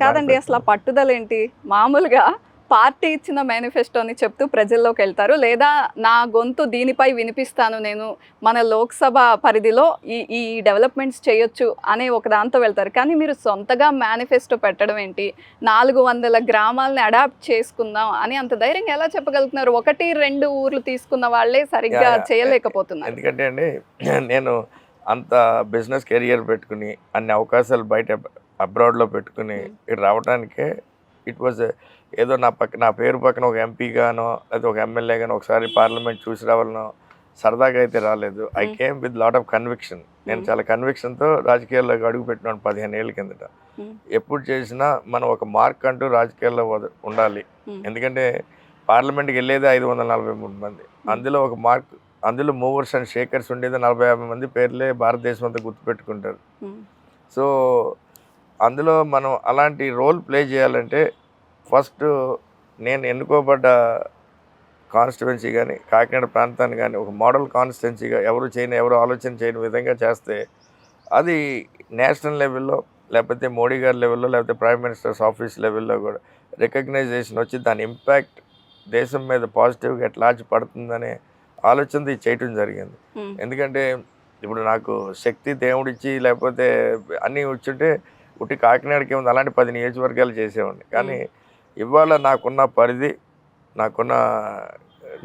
కాదండి అసలు పట్టుదల ఏంటి మామూలుగా పార్టీ ఇచ్చిన మేనిఫెస్టోని చెప్తూ ప్రజల్లోకి వెళ్తారు లేదా నా గొంతు దీనిపై వినిపిస్తాను నేను మన లోక్సభ పరిధిలో ఈ ఈ డెవలప్మెంట్స్ చేయొచ్చు అనే ఒక దాంతో వెళ్తారు. కానీ మీరు సొంతగా మేనిఫెస్టో పెట్టడం ఏంటి? నాలుగు వందల గ్రామాలని అడాప్ట్ చేసుకుందాం అని అంత ధైర్యంగా ఎలా చెప్పగలుగుతున్నారు? ఒకటి రెండు ఊర్లు తీసుకున్న వాళ్ళే సరిగ్గా. చేయలేకపోతున్నారు. ఎందుకంటే అండి నేను అంత బిజినెస్ కెరియర్ పెట్టుకుని అన్ని అవకాశాలు బయట అబ్రాడ్లో పెట్టుకుని. ఇటు రావడానికే ఇట్ వాజ్ ఏదో నా పక్క నా పేరు పక్కన ఒక ఎంపీగానో లేదా ఒక ఎమ్మెల్యేగానో ఒకసారి పార్లమెంట్ చూసి రావాలనో సరదాగా అయితే రాలేదు I. Came with lot of conviction నేను. చాలా కన్విక్షన్తో రాజకీయాల్లోకి అడుగు పెట్టినాను పదిహేను ఏళ్ళ కిందట. ఎప్పుడు చేసినా మనం ఒక మార్క్ అంటూ రాజకీయాల్లో వద- ఉండాలి. ఎందుకంటే పార్లమెంట్కి వెళ్ళేది ఐదు వందల నలభై మూడు మంది అందులో ఒక మార్క్ అందులో మూవర్స్ అండ్ షేకర్స్ ఉండేది నలభై యాభై మంది పేర్లే భారతదేశం అంతా గుర్తుపెట్టుకుంటారు సో అందులో మనం అలాంటి రోల్ ప్లే చేయాలంటే ఫస్ట్ నేను ఎన్నుకోబడ్డ కాన్స్టిట్యువెన్సీ కానీ కాకినాడ ప్రాంతాన్ని కానీ ఒక మోడల్ కాన్స్టిట్యున్సీగా ఎవరు చేయని ఎవరు ఆలోచన చేయని విధంగా చేస్తే అది నేషనల్ లెవెల్లో లేకపోతే మోడీ గారి లెవెల్లో లేకపోతే ప్రైమ్ మినిస్టర్స్ ఆఫీస్ లెవెల్లో కూడా రికగ్నైజేషన్ వచ్చి దాని ఇంపాక్ట్ దేశం మీద పాజిటివ్గా ఎట్లాచి పడుతుందనే ఆలోచనతో ఇది చేయటం జరిగింది. ఎందుకంటే ఇప్పుడు నాకు శక్తి దేవుడిచ్చి లేకపోతే అన్నీ వచ్చుంటే ఉట్టి కాకినాడకి ఉంది అలాంటి పది నియోజకవర్గాలు చేసేవాడిని. కానీ ఇవాళ నాకున్న పరిధి నాకున్న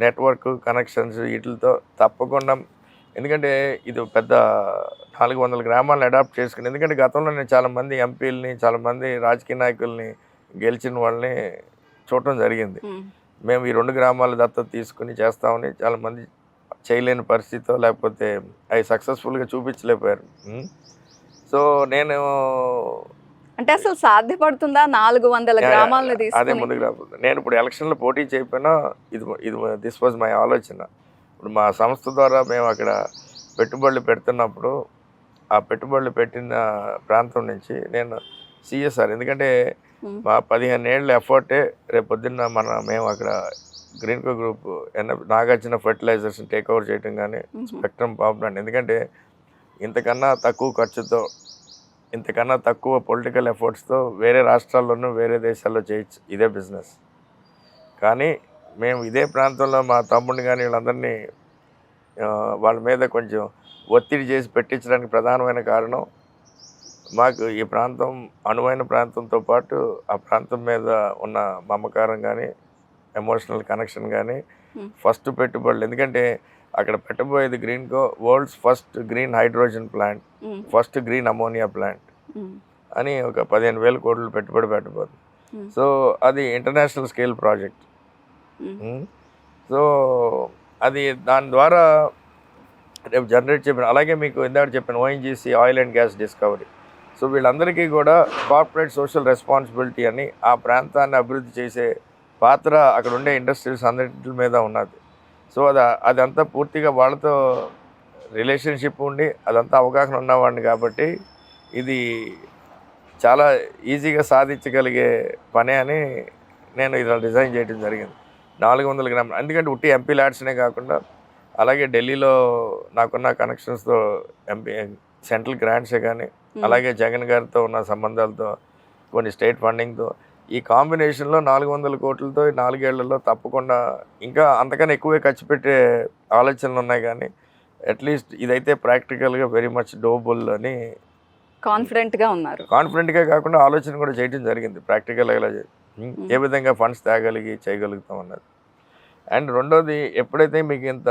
నెట్వర్క్ కనెక్షన్స్ వీటితో తప్పకుండా ఎందుకంటే ఇది పెద్ద నాలుగు వందల గ్రామాలను అడాప్ట్ చేసుకుని ఎందుకంటే గతంలో నేను చాలామంది ఎంపీలని చాలామంది రాజకీయ నాయకుల్ని గెలిచిన వాళ్ళని చూడటం జరిగింది. మేము ఈ రెండు గ్రామాల దత్తత తీసుకుని చేస్తామని చాలామంది చేయలేని పరిస్థితితో లేకపోతే అవి సక్సెస్ఫుల్గా చూపించలేకపోయారు? సో నేను అంటే అసలు సాధ్యపడుతుందా నాలుగు వందల గ్రామాలను అదే ముందుకు నేను ఇప్పుడు ఎలక్షన్లో పోటీ చేయకపోయినా ఇది ఇది దిస్ వాజ్ మై ఆలోచన. ఇప్పుడు మా సంస్థ ద్వారా మేము అక్కడ పెట్టుబడులు పెడుతున్నప్పుడు ఆ పెట్టుబడులు పెట్టిన ప్రాంతం నుంచి నేను సిఎస్ఆర్ ఎందుకంటే మా పదిహేను ఏళ్ళ ఎఫర్టే రేపు పొద్దున్న మన మేము అక్కడ గ్రీన్కో గ్రూప్ ఎన్న నాగార్జున ఫర్టిలైజర్స్ని టేక్ ఓవర్ చేయటం కానీ స్పెక్ట్రమ్ పాపులర్ ఎందుకంటే ఇంతకన్నా తక్కువ ఖర్చుతో ఇంతకన్నా తక్కువ పొలిటికల్ ఎఫర్ట్స్తో వేరే రాష్ట్రాల్లోనూ వేరే దేశాల్లో చేయొచ్చు. ఇదే బిజినెస్ కానీ మేము ఇదే ప్రాంతంలో మా తమ్ముడిని కానీ వీళ్ళందరినీ వాళ్ళ మీద కొంచెం ఒత్తిడి చేసి పెట్టించడానికి ప్రధానమైన కారణం మాకు ఈ ప్రాంతం అనువైన ప్రాంతంతో పాటు ఆ ప్రాంతం మీద ఉన్న మమకారం కానీ ఎమోషనల్ కనెక్షన్ కానీ Hmm. ఫస్ట్ పెట్టుబడులు. ఎందుకంటే అక్కడ పెట్టబోయేది Greenko world's first green hydrogen plant first green ammonia plant అని ఒక పదిహేను వేల కోట్లు పెట్టుబడి పెట్టబోతుంది. Hmm. సో అది ఇంటర్నేషనల్ స్కేల్ ప్రాజెక్ట్ సో అది దాని ద్వారా రేపు జనరేట్ చెప్పిన అలాగే మీకు ఇందాక చెప్పిన ONGC oil and gas discovery so వీళ్ళందరికీ కూడా కార్పొరేట్ సోషల్ రెస్పాన్సిబిలిటీ అని ఆ ప్రాంతాన్ని అభివృద్ధి చేసే పాత్ర అక్కడ ఉండే ఇండస్ట్రీస్ అన్నింటి మీద ఉన్నది. సో అది అదంతా పూర్తిగా వాళ్ళతో రిలేషన్షిప్ ఉండి అదంతా అవగాహన ఉన్నవాడిని కాబట్టి ఇది చాలా ఈజీగా సాధించగలిగే పనే అని నేను ఇలా డిజైన్ చేయడం జరిగింది. నాలుగు వందల గ్రాములు. ఎందుకంటే ఉట్టి ఎంపీ ల్యాడ్స్నే కాకుండా అలాగే ఢిల్లీలో నాకున్న కనెక్షన్స్తో ఎంపీ సెంట్రల్ గ్రాంట్సే కానీ అలాగే జగన్ గారితో ఉన్న సంబంధాలతో కొన్ని స్టేట్ ఫండింగ్తో ఈ కాంబినేషన్లో నాలుగు వందల కోట్లతో నాలుగేళ్ళలో తప్పకుండా ఇంకా అంతకన్నా ఎక్కువే ఖర్చు పెట్టే ఆలోచనలు ఉన్నాయి కానీ అట్లీస్ట్ ఇదైతే ప్రాక్టికల్గా వెరీ మచ్ డోబుల్ అని కాన్ఫిడెంట్గా ఉన్నారు. కాన్ఫిడెంట్గా కాకుండా ఆలోచన కూడా చేయడం జరిగింది. ప్రాక్టికల్గా ఇలా ఏ విధంగా ఫండ్స్ తేగలిగి చేయగలుగుతాం అన్నది. అండ్ రెండోది ఎప్పుడైతే మీకు ఇంత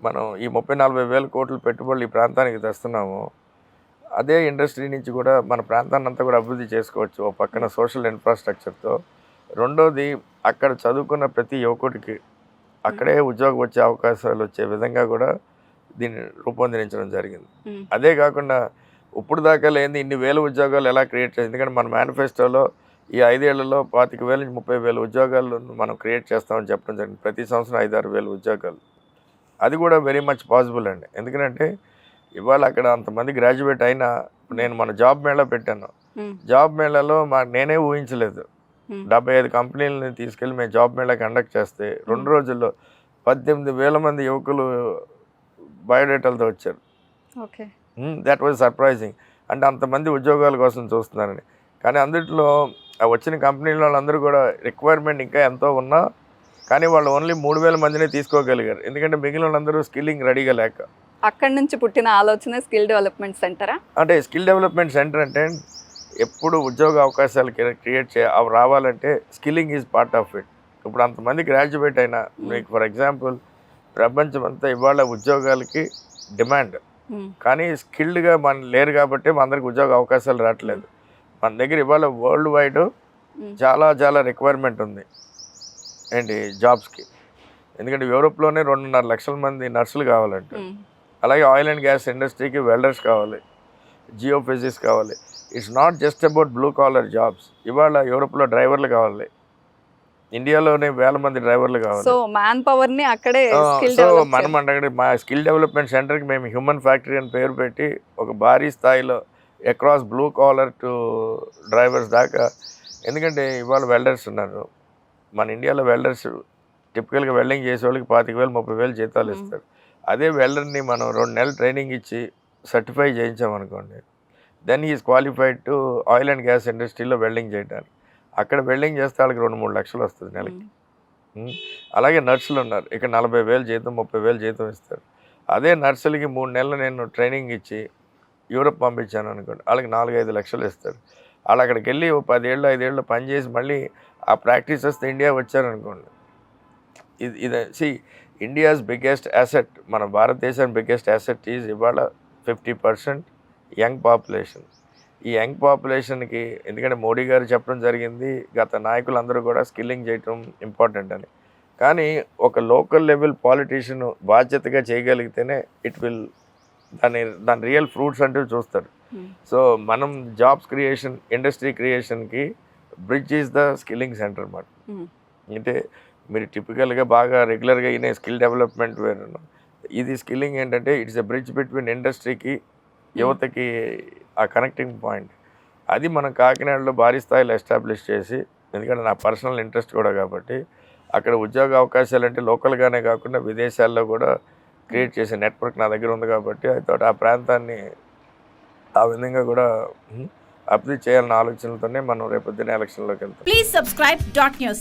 మనం ఈ ముప్పై నలభై వేల కోట్ల పెట్టుబడులు ఈ ప్రాంతానికి తెస్తున్నామో అదే ఇండస్ట్రీ నుంచి కూడా మన ప్రాంతాన్ని అంతా కూడా అభివృద్ధి చేసుకోవచ్చు ఒక పక్కన సోషల్ ఇన్ఫ్రాస్ట్రక్చర్తో. రెండోది అక్కడ చదువుకున్న ప్రతి యువకుడికి అక్కడే ఉద్యోగం వచ్చే అవకాశాలు వచ్చే విధంగా కూడా దీన్ని రూపొందించడం జరిగింది. అదే కాకుండా ఇప్పుడు దాకా లేని ఇన్ని వేల ఉద్యోగాలు ఎలా క్రియేట్ చేయాలి ఎందుకంటే మన మేనిఫెస్టోలో ఈ ఐదేళ్ళలో పాతిక వేల నుంచి ముప్పై వేల ఉద్యోగాలు మనం క్రియేట్ చేస్తామని చెప్పడం జరిగింది. ప్రతి సంవత్సరం ఐదారు వేల ఉద్యోగాలు. అది కూడా వెరీ మచ్ పాసిబుల్ అండి. ఎందుకంటే ఇవాళ అక్కడ అంతమంది గ్రాడ్యుయేట్ అయినా నేను మన జాబ్ మేళా పెట్టాను. జాబ్ మేళాలో మా నేనే ఊహించలేదు. డెబ్బై ఐదు కంపెనీలని తీసుకెళ్ళి మేము జాబ్ మేళా కండక్ట్ చేస్తే రెండు రోజుల్లో పద్దెనిమిది వేల మంది యువకులు బయోడేటాలతో వచ్చారు. ఓకే. దట్ వాజ్ సర్ప్రైజింగ్ అంటే అంతమంది ఉద్యోగాల కోసం చూస్తున్నారని. కానీ అందుట్లో వచ్చిన కంపెనీల వాళ్ళందరూ కూడా రిక్వైర్మెంట్ ఇంకా ఎంతో ఉన్నా కానీ వాళ్ళు ఓన్లీ మూడు వేల మందినే తీసుకోగలిగారు. ఎందుకంటే మిగిలిన వాళ్ళందరూ స్కిల్లింగ్ రెడీగా లేక. అక్కడి నుంచి పుట్టిన ఆలోచన స్కిల్ డెవలప్మెంట్ సెంటరా? అంటే స్కిల్ డెవలప్మెంట్ సెంటర్ అంటే ఎప్పుడు ఉద్యోగ అవకాశాలు క్రియేట్ చే అవి రావాలంటే skilling is part of it. ఇప్పుడు అంతమంది గ్రాడ్యుయేట్ అయినా మీకు ఫర్ ఎగ్జాంపుల్ ప్రపంచం అంతా ఇవాళ ఉద్యోగాలకి డిమాండ్. కానీ స్కిల్డ్గా మన లేరు కాబట్టి మన అందరికి ఉద్యోగ అవకాశాలు రావట్లేదు. మన దగ్గర ఇవాళ వరల్డ్ వైడ్ చాలా చాలా రిక్వైర్మెంట్ ఉంది. ఏంటి? జాబ్స్కి. ఎందుకంటే యూరోప్లోనే రెండున్నర లక్షల మంది నర్సులు కావాలంట. అలాగే ఆయిల్ అండ్ గ్యాస్ ఇండస్ట్రీకి వెల్డర్స్ కావాలి జియో ఫిజిక్స్ కావాలి. It's not just about blue collar jobs ఇవాళ యూరోప్లో డ్రైవర్లు కావాలి. ఇండియాలోనే వేల మంది డ్రైవర్లు కావాలి. సో మ్యాన్ పవర్ని అక్కడే సో మనం అంటే మా స్కిల్ డెవలప్మెంట్ సెంటర్కి మేము హ్యూమన్ ఫ్యాక్టరీ అని పేరు పెట్టి ఒక భారీ స్థాయిలో across blue collar to drivers దాకా. ఎందుకంటే ఇవాళ వెల్డర్స్ ఉన్నారు. మన ఇండియాలో వెల్డర్స్ టిపికల్గా వెల్డింగ్ చేసే వాళ్ళకి పాతిక వేలు ముప్పై వేలు జీతాలు Mm. ఇస్తారు. అదే వెల్డర్ని మనం రెండు నెలలు ట్రైనింగ్ ఇచ్చి certify చేయించామనుకోండి then is qualified to oil and gas ఇండస్ట్రీలో వెల్డింగ్ చేయడానికి అక్కడ వెల్డింగ్ చేస్తే వాళ్ళకి రెండు మూడు లక్షలు వస్తుంది నెలకి. అలాగే నర్సులు ఉన్నారు. ఇక్కడ నలభై వేలు జీతం ముప్పై వేలు జీతం ఇస్తారు. అదే నర్సులకి మూడు నెలలు నేను ట్రైనింగ్ ఇచ్చి యూరప్ పంపించాను అనుకోండి వాళ్ళకి నాలుగు ఐదు లక్షలు ఇస్తారు. వాళ్ళు అక్కడికి వెళ్ళి ఓ పదేళ్ళు ఐదేళ్ళు పని చేసి మళ్ళీ ఆ ప్రాక్టీస్ వస్తే ఇండియా వచ్చారనుకోండి. ఇది ఇది సి ఇండియాస్ బిగ్గెస్ట్ అసెట్ మన భారతదేశం బిగ్గెస్ట్ అసెట్ ఈజ్ ఇవాళ ఫిఫ్టీ పర్సెంట్ యంగ్ పాపులేషన్ ఈ యంగ్ పాపులేషన్కి ఎందుకంటే మోడీ గారు చెప్పడం జరిగింది గత నాయకులందరూ కూడా స్కిల్లింగ్ చేయటం ఇంపార్టెంట్ అని. కానీ ఒక లోకల్ లెవెల్ పాలిటీషియన్ బాధ్యతగా చేయగలిగితేనే ఇట్ విల్ దాని దాని రియల్ ఫ్రూట్స్ అంటే చూస్తారు. సో మనం jobs creation industry క్రియేషన్కి bridge is the skilling centre అన్నమాట. అంటే మీరు టిపికల్గా బాగా రెగ్యులర్గా అయిన స్కిల్ డెవలప్మెంట్ వేరు. ఇది స్కిల్లింగ్ ఏంటంటే ఇట్స్ ఎ బ్రిడ్జ్ బిట్వీన్ ఇండస్ట్రీకి యువతకి ఆ కనెక్టింగ్ పాయింట్ అది మనం కాకినాడలో భారీ స్థాయిలో ఎస్టాబ్లిష్ చేసి ఎందుకంటే నా పర్సనల్ ఇంట్రెస్ట్ కూడా కాబట్టి అక్కడ ఉద్యోగ అవకాశాలు అంటే లోకల్గానే కాకుండా విదేశాల్లో కూడా క్రియేట్ చేసే నెట్వర్క్ నా దగ్గర ఉంది కాబట్టి అయితే ఆ ప్రాంతాన్ని ఆ విధంగా కూడా ఉమ్, అభివృద్ధి చేయాలన్న ఆలోచనలతోనే మనం రేపొద్దున ఎలక్షన్లోకి వెళ్తాం. Please subscribe dot news.